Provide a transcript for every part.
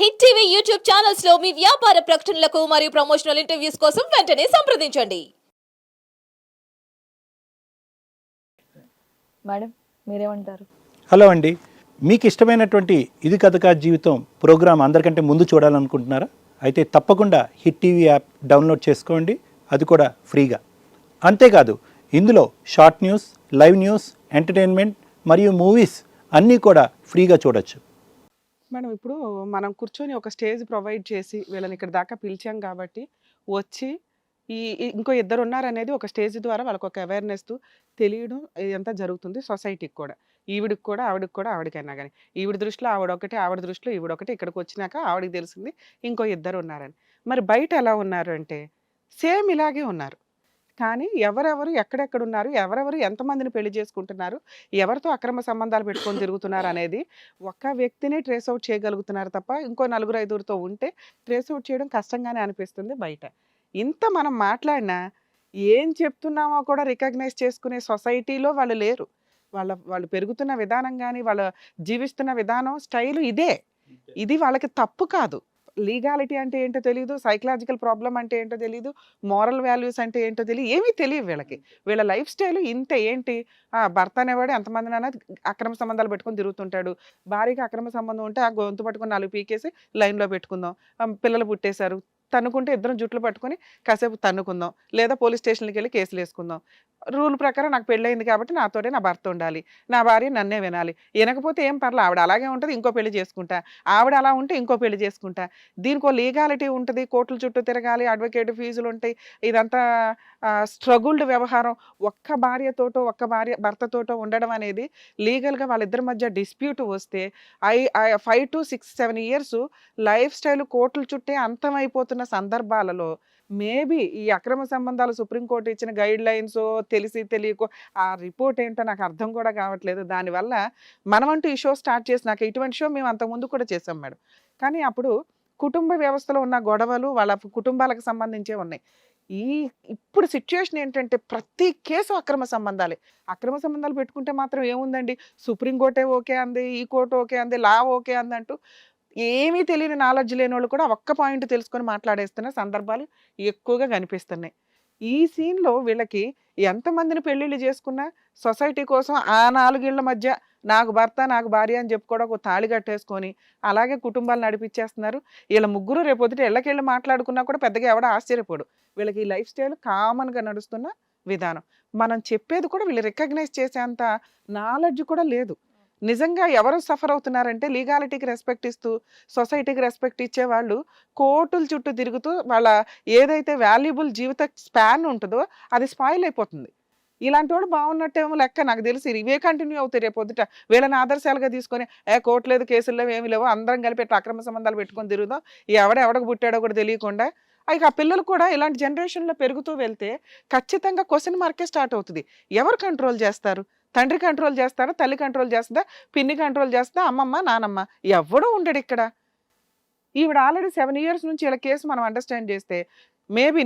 Hit TV YouTube ఛానల్స్లో మీ వ్యాపార ప్రకటనలకు మరియు ప్రమోషనల్ ఇంటర్వ్యూస్ కోసం వెంటనే సంప్రదించండి. మేడం మీరేమంటారు? హలో అండి. మీకు ఇష్టమైనటువంటి ఇది కథకా జీవితం ప్రోగ్రాం అందరికంటే ముందు చూడాలనుకుంటున్నారా? అయితే తప్పకుండా హిట్ టీవీ యాప్ డౌన్లోడ్ చేసుకోండి. అది కూడా ఫ్రీగా. అంతేకాదు ఇందులో short news live news entertainment మరియు మూవీస్ అన్నీ కూడా ఫ్రీగా చూడొచ్చు. మేడం ఇప్పుడు మనం కూర్చొని ఒక స్టేజ్ ప్రొవైడ్ చేసి వీళ్ళని ఇక్కడ దాకా పిలిచాం కాబట్టి వచ్చి ఈ ఇంకో ఇద్దరు ఉన్నారనేది ఒక స్టేజ్ ద్వారా వాళ్ళకి ఒక అవేర్నెస్ తెలియడం ఇదంతా జరుగుతుంది సొసైటీకి కూడా. ఈవిడికి కూడా ఆవిడకి కూడా ఆవిడకైనా కానీ ఈవిడ దృష్టిలో ఆవిడ ఒకటి ఆవిడ దృష్టిలో ఈవిడ ఒకటి ఇక్కడికి వచ్చినాక ఆవిడకి తెలిసింది ఇంకో ఇద్దరు ఉన్నారని. మరి బయట ఎలా ఉన్నారు అంటే సేమ్ ఇలాగే ఉన్నారు. కానీ ఎవరెవరు ఎక్కడెక్కడ ఉన్నారు ఎవరెవరు ఎంతమందిని పెళ్ళి చేసుకుంటున్నారు ఎవరితో అక్రమ సంబంధాలు పెట్టుకొని తిరుగుతున్నారు అనేది ఒక్క వ్యక్తిని ట్రేస్ అవుట్ చేయగలుగుతున్నారు తప్ప ఇంకో నలుగురు ఐదుగురితో ఉంటే ట్రేస్ అవుట్ చేయడం కష్టంగానే అనిపిస్తుంది బయట. ఇంత మనం మాట్లాడినా ఏం చెప్తున్నామో కూడా రికగ్నైజ్ చేసుకునే సొసైటీలో వాళ్ళు లేరు. వాళ్ళ వాళ్ళు పెరుగుతున్న విధానం కానీ వాళ్ళ జీవిస్తున్న విధానం స్టైల్ ఇదే. ఇది వాళ్ళకి తప్పు కాదు. లీగాలిటీ అంటే ఏంటో తెలియదు సైకలాజికల్ ప్రాబ్లం అంటే ఏంటో తెలియదు మారల్ వాల్యూస్ అంటే ఏంటో తెలియదు ఏమీ తెలియదు వీళ్ళకి. వీళ్ళ లైఫ్ స్టైల్ ఇంత ఏంటి? ఆ భర్త అనేవాడు ఎంతమందినైనా అక్రమ సంబంధాలు పెట్టుకొని తిరుగుతుంటాడు. భార్యకి అక్రమ సంబంధం ఉంటే ఆ గొంతు పట్టుకుని నాలుగు పీకేసి లైన్లో పెట్టుకుందాం. పిల్లలు పుట్టేశారు తన్నుకుంటే ఇద్దరం జుట్లు పట్టుకొని కాసేపు తన్నుకుందాం. లేదా పోలీస్ స్టేషన్కి వెళ్ళి కేసులు వేసుకుందాం. రూల్ ప్రకారం నాకు పెళ్ళయింది కాబట్టి నాతోటే నా భర్త ఉండాలి. నా భార్య నన్నే వినాలి. వినకపోతే ఏం పర్లేదు ఆవిడ అలాగే ఉంటుంది ఇంకో పెళ్ళి చేసుకుంటా. ఆవిడ అలా ఉంటే ఇంకో పెళ్ళి చేసుకుంటా. దీనికి లీగాలిటీ ఉంటుంది కోర్టుల చుట్టూ తిరగాలి అడ్వకేట్ ఫీజులు ఉంటాయి. ఇదంతా స్ట్రగుల్డ్ వ్యవహారం. ఒక్క భార్యతోటో ఒక్క భార్య భర్తతోటో ఉండడం అనేది లీగల్గా వాళ్ళిద్దరి మధ్య డిస్ప్యూట్ వస్తే I five to six seven years lifestyle కోర్టుల చుట్టే అంతమైపోతున్న సందర్భాలలో మేబీ ఈ అక్రమ సంబంధాలు సుప్రీంకోర్టు ఇచ్చిన గైడ్ లైన్స్ తెలిసి తెలియకో ఆ రిపోర్ట్ ఏంటో నాకు అర్థం కూడా కావట్లేదు. దానివల్ల మనమంటూ ఈ షో స్టార్ట్ చేసినాక ఇటువంటి షో మేము అంతకుముందు కూడా చేసాం మేడం. కానీ అప్పుడు కుటుంబ వ్యవస్థలో ఉన్న గొడవలు వాళ్ళ కుటుంబాలకు సంబంధించే ఉన్నాయి. ఈ ఇప్పుడు సిచ్యువేషన్ ఏంటంటే ప్రతి కేసు అక్రమ సంబంధాలే. అక్రమ సంబంధాలు పెట్టుకుంటే మాత్రం ఏముందండి? సుప్రీంకోర్టే ఓకే అంది ఈ కోర్టు ఓకే అంది లా ఓకే అంది అంటూ ఏమీ తెలియని నాలెడ్జ్ లేని వాళ్ళు కూడా ఒక్క పాయింట్ తెలుసుకొని మాట్లాడేస్తున్న సందర్భాలు ఎక్కువగా కనిపిస్తున్నాయి. ఈ సీన్లో వీళ్ళకి ఎంతమందిని పెళ్ళిళ్ళు చేసుకున్నా సొసైటీ కోసం ఆ నాలుగేళ్ళ మధ్య నాకు భర్త నాకు భార్య అని చెప్పుకోవడం ఒక తాళి కట్టేసుకొని అలాగే కుటుంబాలు నడిపించేస్తున్నారు వీళ్ళ ముగ్గురు రేపొద్దుట ఇళ్ళకెళ్ళి మాట్లాడుకున్నా కూడా పెద్దగా ఎవడ ఆశ్చర్యపోడు. వీళ్ళకి ఈ లైఫ్ స్టైల్ కామన్గా నడుస్తున్న విధానం. మనం చెప్పేది కూడా వీళ్ళు రికగ్నైజ్ చేసేంత నాలెడ్జ్ కూడా లేదు. నిజంగా ఎవరు సఫర్ అవుతున్నారంటే లీగాలిటీకి రెస్పెక్ట్ ఇస్తూ సొసైటీకి రెస్పెక్ట్ ఇచ్చే వాళ్ళు కోర్టుల చుట్టూ తిరుగుతూ వాళ్ళ ఏదైతే వాల్యుబుల్ జీవిత స్పాన్ ఉంటుందో అది స్పాయిల్ అయిపోతుంది. ఇలాంటి వాడు బాగున్నట్టేమో లెక్క. నాకు తెలిసి ఇవే కంటిన్యూ అవుతాయి రేపు పొద్దుట. వీళ్ళని ఆదర్శాలుగా తీసుకొని ఏ కోర్టు లేదు కేసులు లేవు ఏమి లేవు అందరం కలిపి అక్రమ సంబంధాలు పెట్టుకొని తిరుగుదాం? ఎవడెవడకు పుట్టాడో కూడా తెలియకుండా. ఇక ఆ పిల్లలు కూడా ఇలాంటి జనరేషన్లో పెరుగుతూ వెళ్తే ఖచ్చితంగా క్వశ్చన్ మార్కే స్టార్ట్ అవుతుంది. ఎవరు కంట్రోల్ చేస్తారు? తండ్రి కంట్రోల్ చేస్తారా తల్లి కంట్రోల్ చేస్తుందా పిన్ని కంట్రోల్ చేస్తుందా అమ్మమ్మ నానమ్మ ఎవడూ ఉండడు ఇక్కడ. ఈవిడ ఆల్రెడీ సెవెన్ ఇయర్స్ నుంచి ఇలా కేసు మనం అండర్స్టాండ్ చేస్తే మేబీ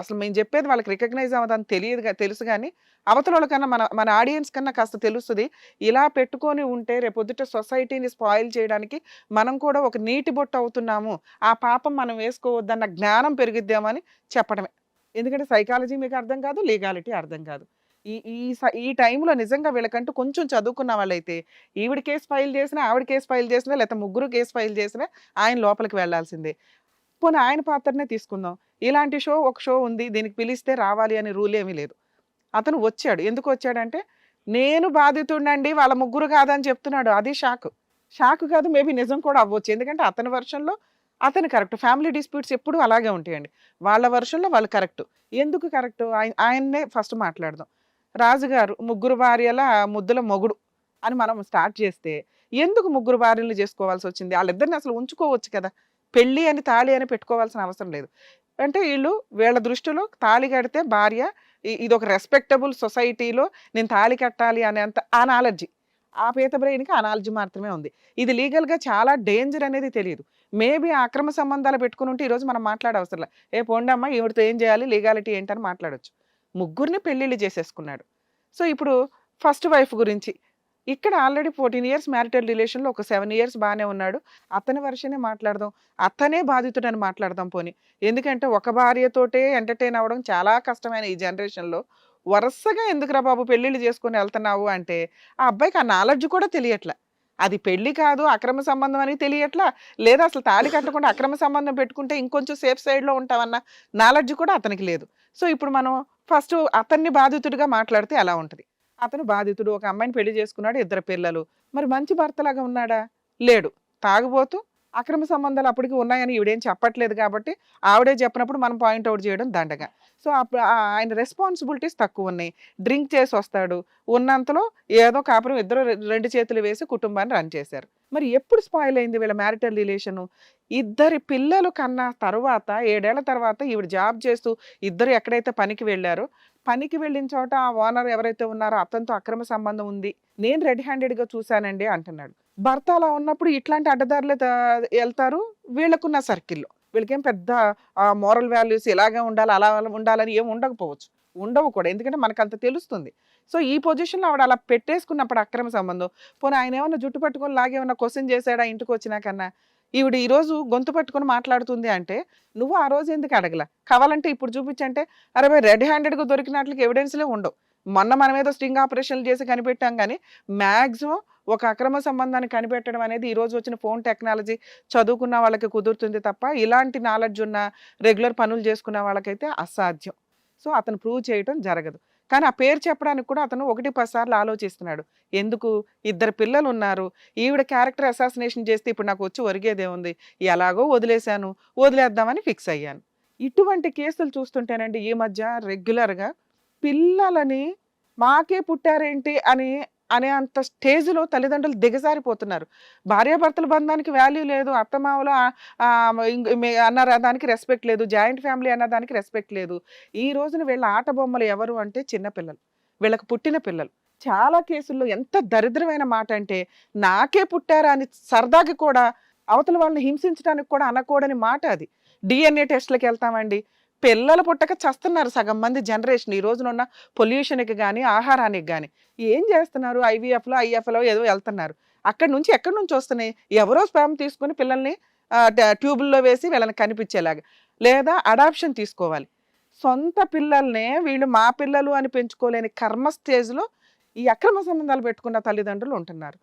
అసలు మేము చెప్పేది వాళ్ళకి రికగ్నైజ్ అవ్వదని తెలియదు తెలుసు కానీ అవతల వాళ్ళకన్నా మన మన ఆడియన్స్ కన్నా కాస్త తెలుస్తుంది ఇలా పెట్టుకొని ఉంటే రేపొద్దుట సొసైటీని స్పాయిల్ చేయడానికి మనం కూడా ఒక నీటి బొట్టు అవుతున్నాము ఆ పాపం మనం వేసుకోవద్దన్న జ్ఞానం పెరిగిద్దామని చెప్పడమే. ఎందుకంటే సైకాలజీ మీకు అర్థం కాదు లీగాలిటీ అర్థం కాదు. ఈ ఈ స- ఈ టైంలో నిజంగా వీళ్ళకంటూ కొంచెం చదువుకున్న వాళ్ళైతే ఈవిడ కేసు ఫైల్ చేసినా ఆవిడ కేసు ఫైల్ చేసినా లేకపోతే ముగ్గురు కేసు ఫైల్ చేసినా ఆయన లోపలికి వెళ్ళాల్సిందే. పోనీ ఆయన పాత్రనే తీసుకుందాం. ఇలాంటి షో ఒక షో ఉంది దీనికి పిలిస్తే రావాలి అనే రూల్ ఏమీ లేదు. అతను వచ్చాడు. ఎందుకు వచ్చాడంటే నేను బాధితుండండి వాళ్ళ ముగ్గురు కాదని చెప్తున్నాడు. అది షాక్. షాక్ కాదు మేబీ నిజం కూడా అవ్వచ్చు. ఎందుకంటే అతని వర్షంలో అతను కరెక్ట్. ఫ్యామిలీ డిస్ప్యూట్స్ ఎప్పుడు అలాగే ఉంటాయండి. వాళ్ళ వర్షంలో వాళ్ళు కరెక్ట్. ఎందుకు కరెక్ట్? ఆయన ఆయన్నే ఫస్ట్ మాట్లాడదాం. రాజుగారు ముగ్గురు భార్యల ముద్దుల మొగుడు అని మనం స్టార్ట్ చేస్తే ఎందుకు ముగ్గురు భార్యలు చేసుకోవాల్సి వచ్చింది? వాళ్ళిద్దరిని అసలు ఉంచుకోవచ్చు కదా? పెళ్ళి అని తాళి అని పెట్టుకోవాల్సిన అవసరం లేదు. అంటే వీళ్ళు వీళ్ళ దృష్టిలో తాళి కడితే భార్య ఇది ఒక రెస్పెక్టబుల్ సొసైటీలో నేను తాళి కట్టాలి అనేంత అనాలజీ. ఆ పేత బ్రెయిన్కి అనాలజీ మాత్రమే ఉంది. ఇది లీగల్గా చాలా డేంజర్ అనేది తెలియదు. మేబీ అక్రమ సంబంధాలు పెట్టుకుని ఉంటే ఈరోజు మనం మాట్లాడే అవసరం ఏ పోండమ్మా ఈవిడతో ఏం చేయాలి? లీగాలిటీ ఏంటని మాట్లాడొచ్చు. ముగ్గురిని పెళ్ళిళ్ళు చేసేసుకున్నాడు. సో ఇప్పుడు ఫస్ట్ వైఫ్ గురించి. ఇక్కడ ఆల్రెడీ ఫోర్టీన్ ఇయర్స్ మ్యారిటల్ రిలేషన్లో ఒక సెవెన్ ఇయర్స్ బాగానే ఉన్నాడు. అతని వర్షనే మాట్లాడదాం అతనే బాధితుడని మాట్లాడదాం పోని. ఎందుకంటే ఒక భార్యతోటే ఎంటర్టైన్ అవ్వడం చాలా కష్టమైన ఈ జనరేషన్లో. వరుసగా ఎందుకురా బాబు పెళ్ళిళ్ళు చేసుకొని వెళ్తున్నావు అంటే ఆ అబ్బాయికి ఆ నాలెడ్జ్ కూడా తెలియట్లే. అది పెళ్ళి కాదు అక్రమ సంబంధం అని తెలియట్లా? లేదా అసలు తాళి కట్టకుండా అక్రమ సంబంధం పెట్టుకుంటే ఇంకొంచెం సేఫ్ సైడ్లో ఉంటామన్న నాలెడ్జ్ కూడా అతనికి లేదు. సో ఇప్పుడు మనం ఫస్ట్ అతన్ని బాధితుడిగా మాట్లాడితే ఎలా ఉంటుంది. అతను బాధితుడు ఒక అమ్మాయిని పెళ్ళి చేసుకున్నాడు ఇద్దరు పిల్లలు. మరి మంచి భర్తలాగా ఉన్నాడా? లేడు. తాగుబోతూ అక్రమ సంబంధాలు అప్పటికి ఉన్నాయని ఈవిడేం చెప్పట్లేదు కాబట్టి ఆవిడే చెప్పినప్పుడు మనం పాయింట్ అవుట్ చేయడం దండగా. సో అప్పుడు ఆయన రెస్పాన్సిబిలిటీస్ తక్కువ ఉన్నాయి. డ్రింక్ చేసి వస్తాడు. ఉన్నంతలో ఏదో కాపురం ఇద్దరు రెండు చేతులు వేసి కుటుంబాన్ని రన్ చేశారు. మరి ఎప్పుడు స్పాయిల్ అయింది వీళ్ళ మ్యారిటల్ రిలేషను? ఇద్దరి పిల్లలు కన్నా తర్వాత ఏడేళ్ళ తర్వాత ఈవిడ జాబ్ చేస్తూ ఇద్దరు ఎక్కడైతే పనికి వెళ్ళారో పనికి వెళ్ళిన చోట ఆ ఓనర్ ఎవరైతే ఉన్నారో అతనితో అక్రమ సంబంధం ఉంది నేను రెడ్ హ్యాండెడ్గా చూశానండి అంటున్నాడు. భర్త అలా ఉన్నప్పుడు ఇట్లాంటి అడ్డదారులు వెళ్తారు వీళ్ళకున్న సర్కిల్లో. వీళ్ళకేం పెద్ద మోరల్ వాల్యూస్ ఇలాగే ఉండాలి అలా ఉండాలని ఏం ఉండకపోవచ్చు. ఉండవు కూడా ఎందుకంటే మనకు అంత తెలుస్తుంది. సో ఈ పొజిషన్లో ఆవిడ అలా పెట్టేసుకున్నప్పుడు అక్రమ సంబంధం. పోనీ ఆయన ఏమన్నా జుట్టు పట్టుకొని లాగేమన్నా క్వశ్చన్ చేశాడా ఇంటికి వచ్చినాకన్నా ఈవిడ ఈరోజు గొంతు పట్టుకుని మాట్లాడుతుంది అంటే నువ్వు ఆ రోజు ఎందుకు అడగలా? కావాలంటే ఇప్పుడు చూపించంటే అరే భాయ్ రెడ్ హ్యాండెడ్గా దొరికినట్లకి ఎవిడెన్స్లే ఉండవు. మొన్న మనం ఏదో స్ట్రింగ్ ఆపరేషన్లు చేసి కనిపెట్టాం కానీ మ్యాక్సిమం ఒక అక్రమ సంబంధాన్ని కనిపెట్టడం అనేది ఈరోజు వచ్చిన ఫోన్ టెక్నాలజీ చదువుకున్న వాళ్ళకి కుదురుతుంది తప్ప ఇలాంటి నాలెడ్జ్ ఉన్న రెగ్యులర్ పనులు చేసుకున్న వాళ్ళకైతే అసాధ్యం. సో అతను ప్రూవ్ చేయటం జరగదు. కానీ ఆ పేరు చెప్పడానికి కూడా అతను ఒకటి పది సార్లు ఆలోచిస్తున్నాడు. ఎందుకు? ఇద్దరు పిల్లలు ఉన్నారు ఈవిడ క్యారెక్టర్ అసాసినేషన్ చేస్తే ఇప్పుడు నాకు వచ్చి ఒరిగేదే ఉంది ఎలాగో వదిలేశాను. వదిలేద్దామని ఫిక్స్ అయ్యాను. ఇటువంటి కేసులు చూస్తుంటేనండి ఈ మధ్య రెగ్యులర్గా పిల్లలని మాకే పుట్టారేంటి అని అనే అంత స్టేజ్లో తల్లిదండ్రులు దిగజారిపోతున్నారు. భార్యాభర్తల బంధానికి వాల్యూ లేదు అత్తమామలు అన్న దానికి రెస్పెక్ట్ లేదు జాయింట్ ఫ్యామిలీ అన్న దానికి రెస్పెక్ట్ లేదు. ఈ రోజున వీళ్ళ ఆట బొమ్మలు ఎవరు అంటే చిన్నపిల్లలు వీళ్ళకు పుట్టిన పిల్లలు. చాలా కేసుల్లో ఎంత దరిద్రమైన మాట అంటే నాకే పుట్టారా అని సరదాకి కూడా అవతల వాళ్ళని హింసించడానికి కూడా అనకూడని మాట అది. డిఎన్ఏ టెస్ట్లకు వెళ్తామండి. పిల్లలు పుట్టక చస్తున్నారు సగం మంది జనరేషన్. ఈ రోజున ఉన్న పొల్యూషన్కి కానీ ఆహారానికి కానీ ఏం చేస్తున్నారు? ఐవీఎఫ్లో ఐఎఫ్లో ఏదో వెళ్తున్నారు. అక్కడి నుంచి ఎక్కడి నుంచి వస్తున్నాయి? ఎవరో స్పామ్ తీసుకుని పిల్లల్ని ట్యూబుల్లో వేసి వీళ్ళని కనిపించేలాగా. లేదా అడాప్షన్ తీసుకోవాలి. సొంత పిల్లల్నే వీళ్ళు మా పిల్లలు అని పెంచుకోలేని కర్మ స్టేజ్లో ఈ అక్రమ సంబంధాలు పెట్టుకున్న తల్లిదండ్రులు ఉంటున్నారు.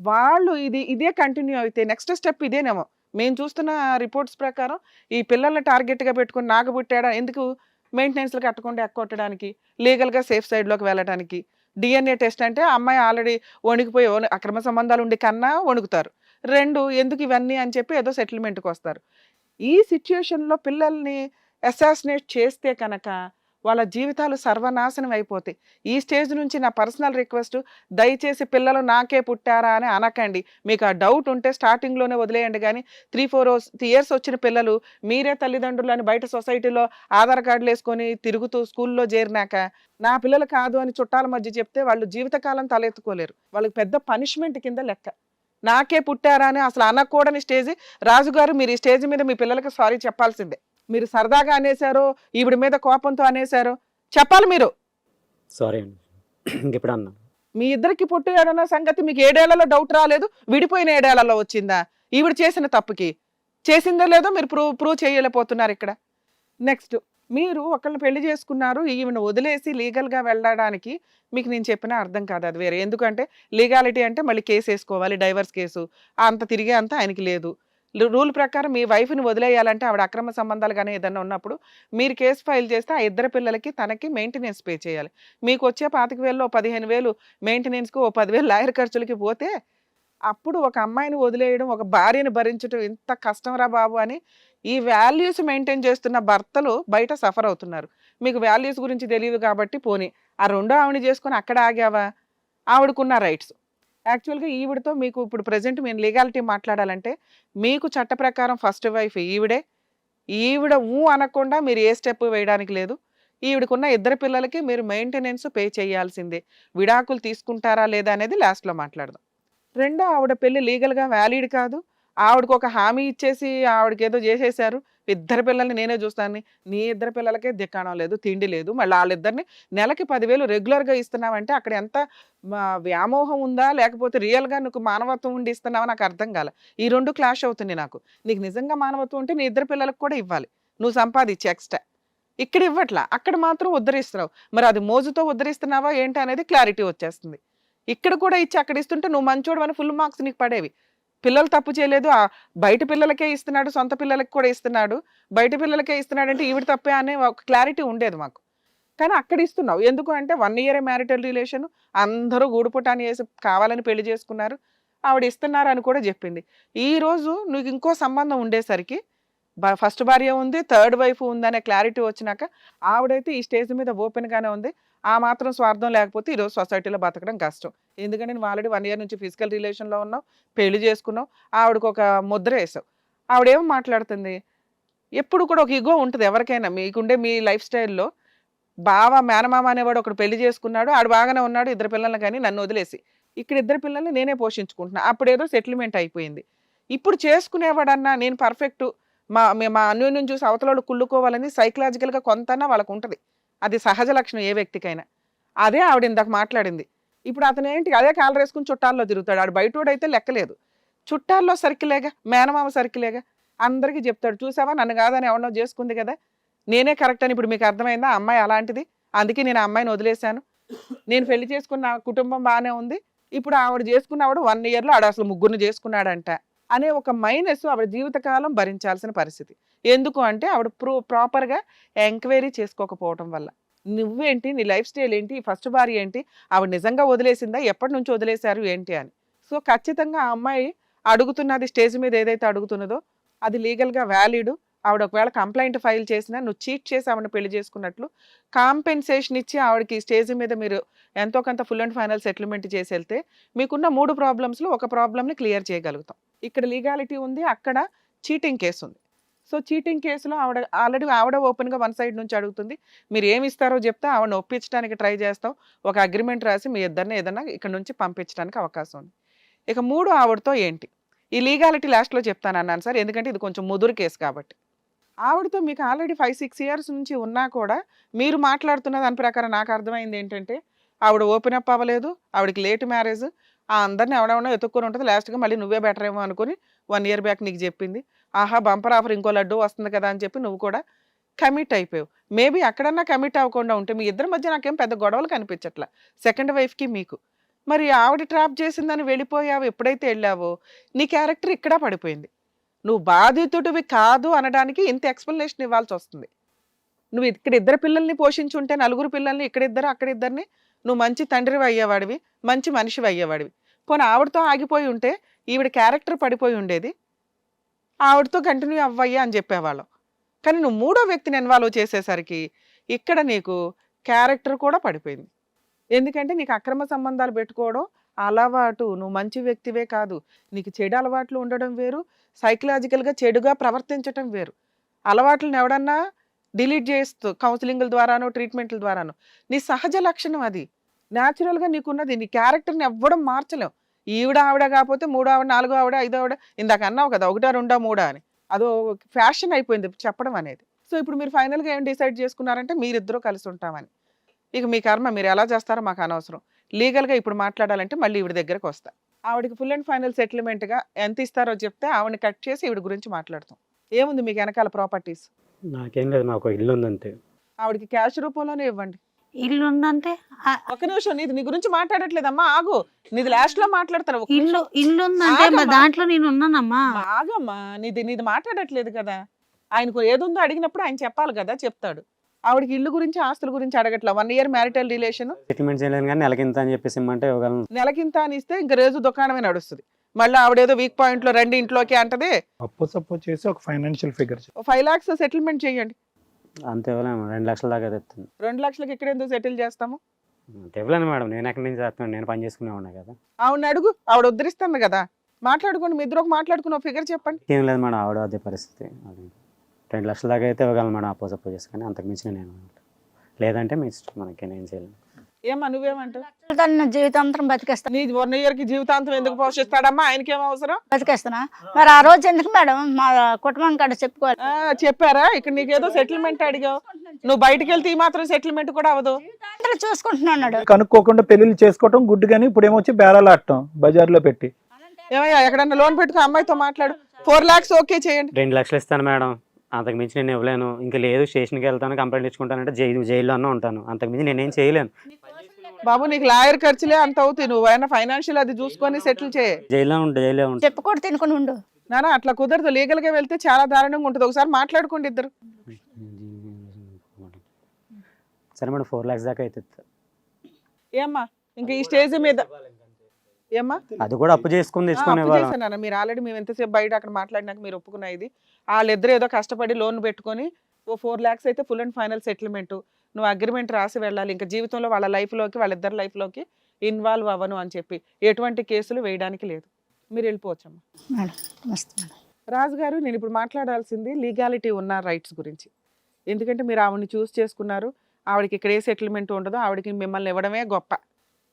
వాళ్ళు ఇది ఇదే కంటిన్యూ అయితే నెక్స్ట్ స్టెప్ ఇదేనేమో. మేము చూస్తున్న రిపోర్ట్స్ ప్రకారం ఈ పిల్లల్ని టార్గెట్గా పెట్టుకుని నాగబుట్టేయడం ఎందుకు మెయింటెనెన్స్లు కట్టకుండా ఎక్కొట్టడానికి లీగల్గా సేఫ్ సైడ్లోకి వెళ్ళడానికి డిఎన్ఏ టెస్ట్ అంటే అమ్మాయి ఆల్రెడీ వణికిపోయి అక్రమ సంబంధాలు ఉండి కన్నా వణుకుతారు. రెండు ఎందుకు ఇవన్నీ అని చెప్పి ఏదో సెటిల్మెంట్కి వస్తారు. ఈ సిచ్యుయేషన్లో పిల్లల్ని అసాసినేట్ చేస్తే కనుక వాళ్ళ జీవితాలు సర్వనాశనం అయిపోతాయి. ఈ స్టేజ్ నుంచి నా పర్సనల్ రిక్వెస్ట్ దయచేసి పిల్లలు నాకే పుట్టారా అని అనకండి. మీకు ఆ డౌట్ ఉంటే స్టార్టింగ్లోనే వదిలేయండి కానీ త్రీ ఫోర్ ఇయర్స్ వచ్చిన పిల్లలు మీరే తల్లిదండ్రులు అని బయట సొసైటీలో ఆధార్ కార్డులు వేసుకొని తిరుగుతూ స్కూల్లో చేరినాక నా పిల్లలు కాదు అని చుట్టాల మధ్య చెప్తే వాళ్ళు జీవితకాలం తలెత్తుకోలేరు. వాళ్ళకి పెద్ద పనిష్మెంట్ కింద లెక్క. నాకే పుట్టారా అని అసలు అనకూడని స్టేజ్ రాజుగారు మీరు ఈ స్టేజ్ మీద మీ పిల్లలకి సారీ చెప్పాల్సిందే. మీరు సరదాగా అనేశారో ఈవిడ మీద కోపంతో అనేశారో చెప్పాలి మీరు. సారీ అండి. ఇంకెప్పుడు అన్నా. మీ ఇద్దరికి పుట్టాడన్న సంగతి మీకు ఏడేళ్ళలో డౌట్ రాలేదు విడిపోయిన ఏడేళ్ళలో వచ్చిందా? ఈవిడ చేసిన తప్పుకి. చేసిందో లేదో మీరు ప్రూవ్ ప్రూవ్ చేయలేకపోతున్నారు ఇక్కడ. నెక్స్ట్ మీరు ఒకళ్ళని పెళ్ళి చేసుకున్నారు ఈవిని వదిలేసి లీగల్గా వెళ్ళడానికి మీకు నేను చెప్పిన అర్థం కాదు అది వేరే. ఎందుకంటే లీగాలిటీ అంటే మళ్ళీ కేసు వేసుకోవాలి డైవర్స్ కేసు. అంత తిరిగే అంత ఆయనకి లేదు. రూల్ ప్రకారం మీ వైఫ్ని వదిలేయాలంటే ఆవిడ అక్రమ సంబంధాలు కానీ ఏదన్నా ఉన్నప్పుడు మీరు కేసు ఫైల్ చేస్తే ఆ ఇద్దరు పిల్లలకి తనకి మెయింటెనెన్స్ పే చేయాలి. మీకు వచ్చే పాతిక వేలు పదిహేను వేలు మెయింటెనెన్స్కి ఓ పదివేలు లాయర్ ఖర్చులకి పోతే అప్పుడు ఒక అమ్మాయిని వదిలేయడం ఒక భార్యని భరించడం ఇంత కష్టంరా బాబు అని ఈ వాల్యూస్ మెయింటైన్ చేస్తున్న భర్తలు బయట సఫర్ అవుతున్నారు. మీకు వాల్యూస్ గురించి తెలియదు కాబట్టి పోనీ ఆ రెండో ఆవిడ చేసుకొని అక్కడ ఆగావా? ఆవిడకున్న రైట్స్. యాక్చువల్గా ఈవిడతో మీకు ఇప్పుడు ప్రజెంట్ మేము లీగాలిటీ మాట్లాడాలంటే మీకు చట్ట ప్రకారం ఫస్ట్ వైఫ్ ఈవిడే. ఈవిడ ఊ అనకుండా మీరు ఏ స్టెప్ వేయడానికి లేదు. ఈవిడకున్న ఇద్దరు పిల్లలకి మీరు మెయింటెనెన్స్ పే చేయాల్సిందే. విడాకులు తీసుకుంటారా లేదా అనేది లాస్ట్లో మాట్లాడదాం. రెండో ఆవిడ పెళ్ళి లీగల్గా వ్యాలిడ్ కాదు. ఆవిడకు ఒక హామీ ఇచ్చేసి ఆవిడకి ఏదో చేసేశారు. ఇద్దరు పిల్లల్ని నేనే చూస్తాను నీ ఇద్దరు పిల్లలకే దిక్కాణం లేదు తిండి లేదు మళ్ళీ వాళ్ళిద్దరిని నెలకి పదివేలు రెగ్యులర్గా ఇస్తున్నావంటే అక్కడ ఎంత వ్యామోహం ఉందా లేకపోతే రియల్గా నీకు మానవత్వం ఉండి ఇస్తున్నావా నాకు అర్థం కాల. ఈ రెండు క్లాష్ అవుతుంది నాకు. నీకు నిజంగా మానవత్వం ఉంటే నీ ఇద్దరు పిల్లలకు కూడా ఇవ్వాలి. నువ్వు సంపాదించి ఎక్స్ట్రా. ఇక్కడ ఇవ్వట్లా. అక్కడ మాత్రం ఉద్ధరిస్తున్నావు. మరి అది మోజుతో ఉద్ధరిస్తున్నావా ఏంటి అనేది క్లారిటీ వచ్చేస్తుంది. ఇక్కడ కూడా ఇచ్చి అక్కడ ఇస్తుంటే నువ్వు మంచోడు అని ఫుల్ మార్క్స్ నీకు పడేవి. పిల్లలు తప్పు చేయలేదు. ఆ బయట పిల్లలకే ఇస్తున్నాడు సొంత పిల్లలకి కూడా ఇస్తున్నాడు. బయట పిల్లలకే ఇస్తున్నాడు అంటే ఈవిడ తప్పే అనే ఒక క్లారిటీ ఉండేది మాకు. కానీ అక్కడ ఇస్తున్నావు. ఎందుకు అంటే వన్ ఇయర్ మ్యారిటల్ రిలేషన్ అందరూ గూడుపుటాన్ని వేసి కావాలని పెళ్ళి చేసుకున్నారు. ఆవిడ ఇస్తున్నారు అని కూడా చెప్పింది. ఈరోజు నువ్వు ఇంకో సంబంధం ఉండేసరికి ఫస్ట్ భార్య ఉంది థర్డ్ వైఫ్ ఉంది అనే క్లారిటీ వచ్చినాక ఆవిడైతే ఈ స్టేజ్ మీద ఓపెన్గానే ఉంది. ఆ మాత్రం స్వార్థం లేకపోతే ఈరోజు సొసైటీలో బతకడం కష్టం. ఎందుకంటే నువ్వు ఆల్రెడీ వన్ ఇయర్ నుంచి ఫిజికల్ రిలేషన్లో ఉన్నావు పెళ్ళి చేసుకున్నావు ఆవిడకు ఒక ముద్ర వేసావు. ఆవిడేం మాట్లాడుతుంది? ఎప్పుడు కూడా ఒక ఇగో ఉంటుంది ఎవరికైనా. మీకుండే మీ లైఫ్ స్టైల్లో బావ మేనమామ అనేవాడు ఒకడు పెళ్ళి చేసుకున్నాడు ఆడు బాగానే ఉన్నాడు ఇద్దరు పిల్లల్ని కానీ నన్ను వదిలేసి. ఇక్కడ ఇద్దరు పిల్లల్ని నేనే పోషించుకుంటున్నా. అప్పుడేదో సెటిల్మెంట్ అయిపోయింది. ఇప్పుడు చేసుకునేవాడన్నా నేను పర్ఫెక్ట్ మా మే- మా అన్యోన్యం చూసి అవతల కుళ్ళుకోవాలని సైకలాజికల్గా కొంతనా వాళ్ళకు ఉంటుంది అది సహజ లక్షణం ఏ వ్యక్తికైనా. అదే ఆవిడ ఇందాక మాట్లాడింది. ఇప్పుడు అతను ఏంటి అదే కాలర్ వేసుకుని చుట్టాల్లో తిరుగుతాడు. ఆడు బయటోడైతే లెక్కలేదు. చుట్టాల్లో సరికిలేగా మేనమామ సరికిలేగా అందరికీ చెప్తాడు. చూసావా? నన్ను కాదని ఎవరినో చేసుకుంది కదా? నేనే కరెక్ట్ అని ఇప్పుడు మీకు అర్థమైందా? ఆ అమ్మాయి అలాంటిది. అందుకే నేను అమ్మాయిని వదిలేశాను. నేను పెళ్ళి చేసుకున్న కుటుంబం బాగానే ఉంది. ఇప్పుడు ఆవిడ చేసుకున్న ఆవిడ వన్ ఇయర్లో ఆడు అసలు ముగ్గురిని చేసుకున్నాడంట. అనే ఒక మైనస్ ఆవిడ జీవితకాలం భరించాల్సిన పరిస్థితి. ఎందుకు అంటే ఆవిడ ప్రూ ప్రాపర్గా ఎంక్వైరీ చేసుకోకపోవటం వల్ల. నువ్వేంటి నీ లైఫ్ స్టైల్ ఏంటి ఫస్ట్ భార్య ఏంటి ఆవిడ నిజంగా వదిలేసిందా ఎప్పటి నుంచి వదిలేశారు ఏంటి అని. సో ఖచ్చితంగా ఆ అమ్మాయి అడుగుతున్నది స్టేజ్ మీద ఏదైతే అడుగుతున్నదో అది లీగల్గా వ్యాలిడ్. ఆవిడ ఒకవేళ కంప్లైంట్ ఫైల్ చేసినా నువ్వు చీట్ చేసి ఆవిడ పెళ్ళి చేసుకున్నట్లు కాంపెన్సేషన్ ఇచ్చి ఆవిడకి స్టేజ్ మీద మీరు ఎంతో కొంత ఫుల్ అండ్ ఫైనల్ సెటిల్మెంట్ చేసి వెళ్తే మీకున్న మూడు ప్రాబ్లమ్స్లో ఒక ప్రాబ్లమ్ని క్లియర్ చేయగలుగుతాం. ఇక్కడ లీగాలిటీ ఉంది అక్కడ చీటింగ్ కేసు ఉంది. సో చీటింగ్ కేసులో ఆవిడ ఆల్రెడీ ఆవిడ ఓపెన్గా వన్ సైడ్ నుంచి అడుగుతుంది మీరు ఏమి ఇస్తారో చెప్తే ఆవిడని ఒప్పించడానికి ట్రై చేస్తాం ఒక అగ్రిమెంట్ రాసి మీ ఇద్దరిని ఏదైనా ఇక్కడ నుంచి పంపించడానికి అవకాశం ఉంది. ఇక మూడు ఆవిడతో ఏంటి? ఈ లీగాలిటీ లాస్ట్లో చెప్తాను అన్నాను సార్ ఎందుకంటే ఇది కొంచెం ముదురు కేసు కాబట్టి. ఆవిడతో మీకు ఆల్రెడీ ఫైవ్ సిక్స్ ఇయర్స్ నుంచి ఉన్నా కూడా మీరు మాట్లాడుతున్న దాని ప్రకారం నాకు అర్థమైంది ఏంటంటే ఆవిడ ఓపెన్ అప్ అవ్వలేదు ఆవిడకి లేట్ మ్యారేజ్ ఆ అందరిని ఎవడెవడో ఎత్తుక్కొని ఉంటుంది. లాస్ట్గా మళ్ళీ నువ్వే బెటర్ ఏమో అనుకుని వన్ ఇయర్ బ్యాక్ నీకు చెప్పింది. ఆహా బంపర్ ఆఫర్ ఇంకో లడ్డు వస్తుంది కదా అని చెప్పి నువ్వు కూడా కమిట్ అయిపోయావు. మేబీ అక్కడన్నా కమిట్ అవ్వకుండా ఉంటే మీ ఇద్దరి మధ్య నాకేం పెద్ద గొడవలు కనిపించట్లా. సెకండ్ వైఫ్కి మీకు. మరి ఆవిడ ట్రాప్ చేసిందని వెళ్ళిపోయావు ఎప్పుడైతే వెళ్ళావో నీ క్యారెక్టర్ ఇక్కడ పడిపోయింది. నువ్వు బాధితుడివి కాదు అనడానికి ఇంత ఎక్స్ప్లెనేషన్ ఇవ్వాల్సి వస్తుంది. నువ్వు ఇక్కడ ఇద్దరు పిల్లల్ని పోషించుంటే నలుగురు పిల్లల్ని ఇక్కడ ఇద్దరు అక్కడ ఇద్దరిని నువ్వు మంచి తండ్రివి అయ్యేవాడివి మంచి మనిషివి అయ్యేవాడివి. పోనీ ఆవిడతో ఆగిపోయి ఉంటే ఈవిడ క్యారెక్టర్ పడిపోయి ఉండేది? ఆవిడతో కంటిన్యూ అవ్వయ్యా అని చెప్పేవాళ్ళం. కానీ నువ్వు మూడో వ్యక్తిని ఇన్వాల్వ్ చేసేసరికి ఇక్కడ నీకు క్యారెక్టర్ కూడా పడిపోయింది. ఎందుకంటే నీకు అక్రమ సంబంధాలు పెట్టుకోవడం అలవాటు. నువ్వు మంచి వ్యక్తివే కాదు. నీకు చెడు అలవాట్లు ఉండడం వేరు. సైకలాజికల్గా చెడుగా ప్రవర్తించటం వేరు. అలవాట్లను ఎవడన్నా డిలీట్ చేస్తూ కౌన్సిలింగ్ల ద్వారానో ట్రీట్మెంట్ల ద్వారానో. నీ సహజ లక్షణం అది. న్యాచురల్గా నీకున్నది నీ క్యారెక్టర్ని ఎవ్వడం మార్చలేం ఈవిడ ఆవిడ కాకపోతే మూడో ఆవిడ నాలుగో ఆవిడ ఐదో ఆవిడ ఇందాక అన్నావు కదా ఒకటో రెండో మూడా అని. అదో ఫ్యాషన్ అయిపోయింది చెప్పడం అనేది. సో ఇప్పుడు మీరు ఫైనల్గా ఏం డిసైడ్ చేసుకున్నారంటే మీరిద్దరూ కలిసి ఉంటామని. ఇక మీ కర్మ మీరు ఎలా చేస్తారో మాకు అనవసరం. లీగల్గా ఇప్పుడు మాట్లాడాలంటే మళ్ళీ ఈవిడ దగ్గరకు వస్తా. ఆవిడకి ఫుల్ అండ్ ఫైనల్ సెటిల్మెంట్గా ఎంత ఇస్తారో చెప్తే ఆవిడని కట్ చేసి ఈవిడ గురించి మాట్లాడతాం. ఏముంది మీకు వెనకాల ప్రాపర్టీస్? నాకేం లేదు మాకు ఇల్లు ఉందంతే. ఆవిడకి క్యాష్ రూపంలోనే ఇవ్వండి. ఇల్లు ఉందంటే ఆ ఒక నిమిషం నీది నీ గురించి మాట్లాడట్లేదమ్మా ఆగు. నీది లాస్ట్లో మాట్లాడతాను ఒక్క ఇల్లు నిమిషం. ఇల్లు ఉందంటే మరి. దాంట్లో నేను ఉన్నానమ్మా. ఆగమ్మా నీది నీది మాట్లాడట్లేదు కదా. ఆయనకు ఏదుందో అడిగినప్పుడు ఆయన చెప్పాలి కదా చెప్తాడు. ఆవిడకి ఇల్లు గురించి ఆస్తుల గురించి అడగట్లా? One year marital relation settlement చేయలేను కానీ నెలకింత అని చెప్పేసి ఇమ్మంటే ఇవ్వగలను. నెలకింత అని ఇస్తే ఇంక రోజు దుకాణమే నడుస్తుంది. మళ్ళీ ఆవిడేదో వీక్ పాయింట్లో రెండు ఇంట్లోకి అంటది. అప్పు సపోజ్ చేసి ఒక financial figure five lakhs settlement చేయండి. అంత ఇవ్వలేము రెండు లక్షల దాకా తెస్తుంది. రెండు లక్షలకి ఇక్కడ ఎందుకు సెటిల్ చేస్తాము? అంత ఇవ్వలేను మేడం నేను ఎక్కడి నుంచి చేస్తున్నాను? నేను పని చేసుకునే ఉన్నా కదా. ఆవిడ అడుగు ఆవిడ ఉద్ధరిస్తుంది కదా. మాట్లాడుకోండి మీ ఇద్దరు మాట్లాడుకున్న ఫిగర్ చెప్పండి. ఏం లేదు మేడం ఆవిడ అదే పరిస్థితి. అది రెండు లక్షల దాకా అయితే ఇవ్వగలను మేడం అప్పో సప్పో చేసుకొని. అంతకు మించిన నేను లేదంటే మీ ఇష్టం మనకి నేను చేయలేను. ఏమ్మా నువ్వేమంటావు? జీవితాంతరం బతికేస్తాను నీ వన్ ఇయర్కి జీవితాంతం ఎందుకు పోషిస్తాడమ్మా? ఆయనకేం అవసరం? బతికేస్తానా మరి ఆ రోజు ఎందుకు మేడం? మా కుటుంబం కాడ చెప్పుకోవాలి. ఆ, చెప్పారా? ఇక్కడ నీకేదో సెటిల్మెంట్ అడిగావు. నువ్వు బయటికి వెళ్తే ఈ మాత్రం సెటిల్మెంట్ కూడా అవదు అందరూ చూసుకుంటున్నాడు కనుక్కోకుండా పెళ్ళిళ్ళు చేసుకోవటం గుడ్డు కానీ ఇప్పుడు ఏమొచ్చి బేరాలు ఆడటం బజార్లో పెట్టి. ఏమయ్యా ఎక్కడన్నా లోన్ పెట్టుకో అమ్మాయితో మాట్లాడు. ఫోర్ లాక్స్ ఓకే చేయండి. రెండు లక్షలు ఇస్తాను మేడం. అంతకు మించి నేను ఇవ్వలేను. ఇంకా లేదు స్టేషన్కి వెళ్తాను కంప్లైంట్ ఇచ్చుకుంటానంటే జైలు జైల్లోనే ఉంటాను. అంతకు మించి నేనేం చేయలేను. బాబు నీకు లాయర్ ఖర్చులే అంత అవుతాయి. నువ్వు అయినా ఫైనాన్షియల్ అది చూసుకొని సెటిల్ చేయి. జైల్లో ఉంటా జైల్లో ఉంటా చెప్పుకోడు తినుకుని ఉండు. నానా అట్లా కుదరదు. లీగల్గా వెళ్తే చాలా దారుణంగా ఉంటుంది. ఒకసారి మాట్లాడుకోండి ఇద్దరు. సరే మేడం ఫోర్ ల్యాక్స్ దాకా అవుతుంది. ఏమ్మా ఇంకా ఈ స్టేజ్ మీద అది కూడా అప్పు చేసుకుని తెచ్చుకునే మీరు ఆల్రెడీ మేము ఎంతసేపు బయట అక్కడ మాట్లాడినాక మీరు ఒప్పుకున్న ఇది. వాళ్ళిద్దరు ఏదో కష్టపడి లోన్ పెట్టుకొని ఓ ఫోర్ ల్యాక్స్ అయితే ఫుల్ అండ్ ఫైనల్ సెటిల్మెంట్. నువ్వు అగ్రిమెంట్ రాసి వెళ్ళాలి. ఇంకా జీవితంలో వాళ్ళ లైఫ్లోకి వాళ్ళిద్దరి లైఫ్లోకి ఇన్వాల్వ్ అవ్వను అని చెప్పి. ఎటువంటి కేసులు వేయడానికి లేదు. మీరు వెళ్ళిపోవచ్చమ్మా. మేడం రాజు గారు నేను ఇప్పుడు మాట్లాడాల్సింది లీగాలిటీ ఉన్న రైట్స్ గురించి. ఎందుకంటే మీరు ఆవిడని చూస్ చేసుకున్నారు. ఆవిడకి ఇక్కడ ఏ సెటిల్మెంట్ ఉండదో ఆవిడకి మిమ్మల్ని ఇవ్వడమే గొప్ప.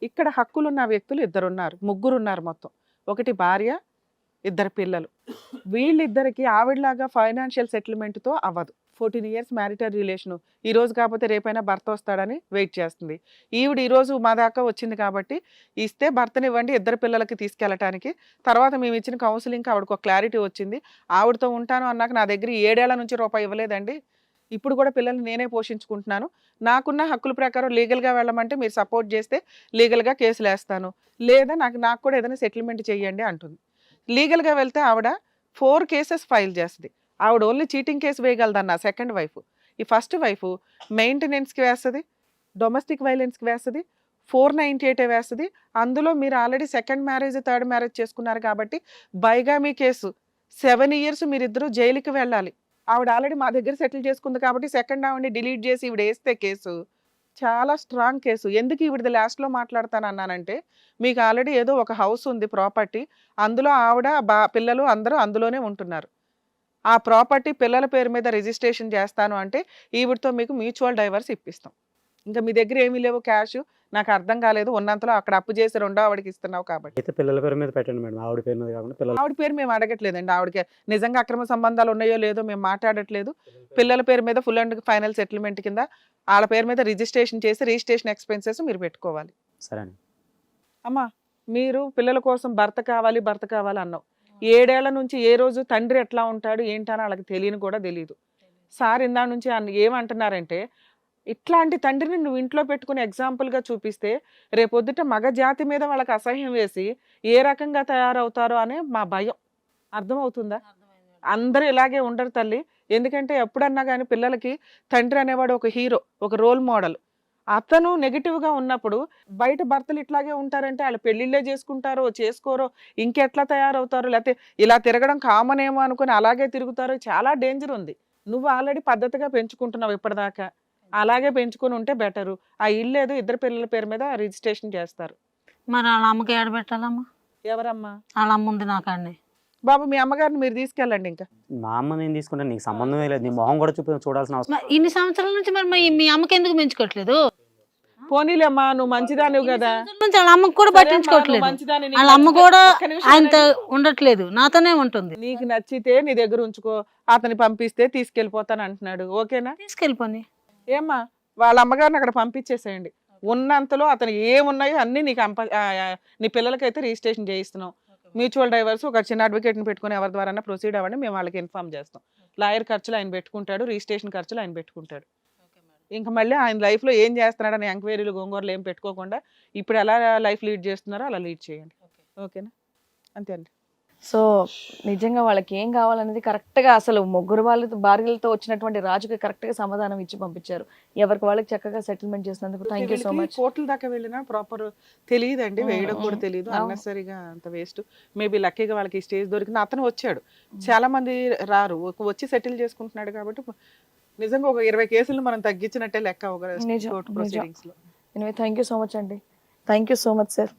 ఇక్కడ హక్కులున్న వ్యక్తులు ఇద్దరు ఉన్నారు ముగ్గురు ఉన్నారు మొత్తం. ఒకటి భార్య ఇద్దరు పిల్లలు. వీళ్ళిద్దరికి ఆవిడలాగా ఫైనాన్షియల్ సెటిల్మెంట్తో అవ్వదు. Fourteen years marital relation. ఈ రోజు కాకపోతే రేపైనా భర్త వస్తాడని వెయిట్ చేస్తుంది. ఈవిడ ఈరోజు మా దాకా వచ్చింది కాబట్టి ఇస్తే భర్తనివ్వండి ఇద్దరు పిల్లలకి తీసుకెళ్ళటానికి. తర్వాత మేము ఇచ్చిన కౌన్సిలింగ్కి ఆవిడకు ఒక క్లారిటీ వచ్చింది. ఆవిడతో ఉంటాను అన్నాక నా దగ్గర ఏడేళ్ళ నుంచి రూపాయి ఇవ్వలేదండి. ఇప్పుడు కూడా పిల్లల్ని నేనే పోషించుకుంటున్నాను. నాకున్న హక్కుల ప్రకారం లీగల్గా వెళ్ళమంటే మీరు సపోర్ట్ చేస్తే లీగల్గా కేసులు వేస్తాను లేదా నాకు నాకు కూడా ఏదైనా సెటిల్మెంట్ చేయండి అంటుంది. లీగల్గా వెళ్తే ఆవిడ ఫోర్ కేసెస్ ఫైల్ చేస్తుంది. ఆవిడ ఓన్లీ చీటింగ్ కేసు వేయగలదన్న సెకండ్ వైఫ్. ఈ ఫస్ట్ వైఫ్ మెయింటెనెన్స్కి వేస్తుంది డొమెస్టిక్ వైలెన్స్కి వేస్తుంది ఫోర్ నైంటీ ఎయిట్ వేస్తుంది. అందులో మీరు already second marriage third marriage చేసుకున్నారు కాబట్టి బైగామీ కేసు. సెవెన్ ఇయర్స్ మీరిద్దరూ జైలుకి వెళ్ళాలి. ఆవిడ ఆల్రెడీ మా దగ్గర సెటిల్ చేసుకుంది కాబట్టి సెకండ్ ఆవిడని డిలీట్ చేసి ఈవిడ వేస్తే కేసు. చాలా స్ట్రాంగ్ కేసు. ఎందుకు ఈవిడది లాస్ట్లో మాట్లాడతాను అన్నానంటే మీకు ఆల్రెడీ ఏదో ఒక హౌస్ ఉంది ప్రాపర్టీ అందులో ఆవిడ బా పిల్లలు అందరూ అందులోనే ఉంటున్నారు. ఆ ప్రాపర్టీ పిల్లల పేరు మీద రిజిస్ట్రేషన్ చేస్తాను అంటే ఈవిడతో మీకు మ్యూచువల్ డైవర్స్ ఇప్పిస్తాం. ఇంకా మీ దగ్గర ఏమీ లేవు క్యాష్ నాకు అర్థం కాలేదు. ఉన్నంతలో అక్కడ అప్పు చేసి రెండో ఆవిడకి ఇస్తున్నావు కాబట్టి. అయితే పిల్లల పేరు మీద పెట్టండి మేడం. ఆవిడ పేరు మీద కాకుండా పిల్లల ఆవిడ పేరు మేము అడగట్లేదండి. ఆవిడకి నిజంగా అక్రమ సంబంధాలు ఉన్నాయో లేదో మేము మాట్లాడట్లేదు. పిల్లల పేరు మీద ఫుల్ అండ్ ఫైనల్ సెటిల్మెంట్ కింద వాళ్ళ పేరు మీద రిజిస్ట్రేషన్ చేసి రిజిస్ట్రేషన్ ఎక్స్పెన్సెస్ మీరు పెట్టుకోవాలి. సరే అమ్మా మీరు పిల్లల కోసం భర్త కావాలి భర్త కావాలి అన్నావు. ఏడేళ్ళ నుంచి ఏ రోజు తండ్రి ఎట్లా ఉంటాడు ఏంటని వాళ్ళకి తెలియని కూడా తెలియదు సార్ ఇందా నుంచి ఏమంటున్నారంటే ఇట్లాంటి తండ్రిని నువ్వు ఇంట్లో పెట్టుకుని ఎగ్జాంపుల్గా చూపిస్తే రేపొద్దుట మగ జాతి మీద వాళ్ళకి అసహ్యం వేసి ఏ రకంగా తయారవుతారో అనే మా భయం. అర్థమవుతుందా? అందరూ ఇలాగే ఉండరు తల్లి. ఎందుకంటే ఎప్పుడన్నా కానీ పిల్లలకి తండ్రి అనేవాడు ఒక హీరో ఒక రోల్ మోడల్. అతను negative గా ఉన్నప్పుడు బయట భర్తలు ఇట్లాగే ఉంటారంటే వాళ్ళు పెళ్ళిళ్ళే చేసుకుంటారో చేసుకోరో ఇంకెట్లా తయారవుతారో లేకపోతే ఇలా తిరగడం కామన్ ఏమో అనుకుని అలాగే తిరుగుతారో చాలా డేంజర్ ఉంది. నువ్వు ఆల్రెడీ పద్ధతిగా పెంచుకుంటున్నావు ఇప్పటిదాకా. అలాగే పెంచుకొని ఉంటే బెటరు. ఆ ఇల్లు ఏదో ఇద్దరు పిల్లల పేరు మీద రిజిస్ట్రేషన్ చేస్తారు. మరి వాళ్ళ అమ్మకి ఏడ పెట్టాలమ్మా? ఎవరమ్మా? వాళ్ళ అమ్మ ఉంది నాకండి బాబు మీ అమ్మగారిని మీరు తీసుకెళ్ళండి ఇంకా. మా అమ్మ నేను తీసుకుంటాను నీకు సంబంధమే లేదు. నీ మొహం కూడా చూపి చూడాల్సిన అవసరం మరి ఇన్ని సంవత్సరాల నుంచి మరి మీ- మీ అమ్మకి ఎందుకు పెంచుకోవట్లేదు? పోనీలేమ్మా నువ్వు మంచిదానివి కదా. సంవత్సరాల నుంచి వాళ్ళ అమ్మకి కూడా పట్టించుకోవట్లేదు. వాళ్ళ అమ్మ కూడా ఆయనతో ఆగండి. ఉండట్లేదు. నాతోనే ఉంటుంది. నీకు నచ్చితే నీ దగ్గర ఉంచుకో. అతని పంపిస్తే తీసుకెళ్ళిపోతాను అంటున్నాడు. ఓకేనా? తీసుకెళ్ళిపోని ఏమ్మా వాళ్ళ అమ్మగారిని అక్కడ పంపించేసేయండి. ఉన్నంతలో అతను ఏమున్నాయో అన్ని నీకు అంప నీ పిల్లలకైతే రిజిస్ట్రేషన్ చేయిస్తున్నాం. మ్యూచువల్ డైవర్స్ ఒక చిన్న అడ్వకేట్ని పెట్టుకుని ఎవరి ద్వారా ప్రొసీడ్ అవ్వండి మేము వాళ్ళకి ఇన్ఫార్మ్ చేస్తాం. లాయర్ ఖర్చులు ఆయన పెట్టుకుంటాడు రిజిస్ట్రేషన్ ఖర్చులు ఆయన పెట్టుకుంటాడు. ఇంకా మళ్ళీ ఆయన లైఫ్లో ఏం చేస్తున్నాడని ఎంక్వైరీలు గోంగూరలు ఏం పెట్టుకోకుండా ఇప్పుడు ఎలా లైఫ్ లీడ్ చేస్తున్నారో అలా లీడ్ చేయండి. ఓకేనా? అంతే అండి. సో నిజంగా వాళ్ళకి ఏం కావాలనేది కరెక్ట్గా అసలు ముగ్గురు వాళ్ళతో భార్యలతో వచ్చినటువంటి రాజుకి కరెక్ట్గా సమాధానం ఇచ్చి పంపించారు. ఎవరికి వాళ్ళకి చక్కగా సెటిల్మెంట్ చేసినందుకు థ్యాంక్ యూ సో మచ్. కోర్టుల దాకా వెళ్ళినా ప్రాపర్ తెలియదండి ఉమ్, వేయడం కూడా తెలియదు. అన్నెసరిగా అంత వేస్ట్. మేబీ లక్కీగా వాళ్ళకి ఈ స్టేజ్ దొరికిన అతను వచ్చాడు. చాలా మంది రారు. వచ్చి సెటిల్ చేసుకుంటున్నాడు కాబట్టి నిజంగా ఒక ఇరవై కేసులు మనం తగ్గించినట్టే లెక్క ఒక థ్యాంక్ యూ సో మచ్ అండి. Thank you so much sir.